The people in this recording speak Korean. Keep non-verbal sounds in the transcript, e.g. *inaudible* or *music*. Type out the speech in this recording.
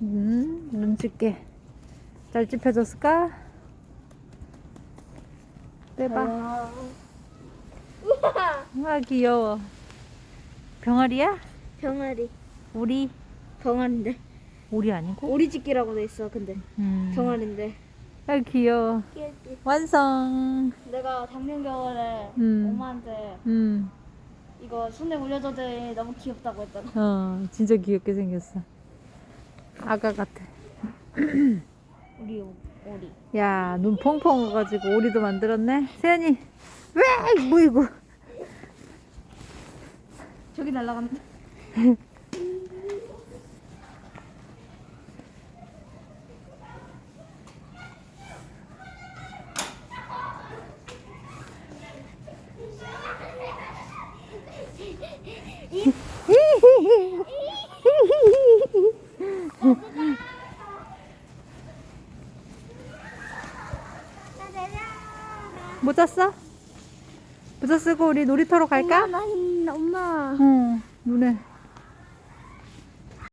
음, 눈집게. 잘 집혀졌을까? 빼봐. 아. 우와. 와, 귀여워. 병아리야? 병아리. 오리? 병아리인데. 오리 아니고? 오리 집기라고 돼 있어. 근데 음. 병아리인데. 아, 귀여워. 귀엽지. 완성. 내가 작년 겨울에 음. 엄마한테 음, 이거 손에 올려줘도 너무 귀엽다고 했잖아. 어, 진짜 귀엽게 생겼어. 아가 같아. *clears throat* 우리 오- 오리. 야, 눈 펑펑 와가지고 오리도 만들었네. 세연이, 왜, 뭐 이거. 저기 날라간다. *laughs* 모자 써? 모자 쓰고 우리 놀이터로 갈까? 엄마, 나 힘- 엄마. 응, 눈에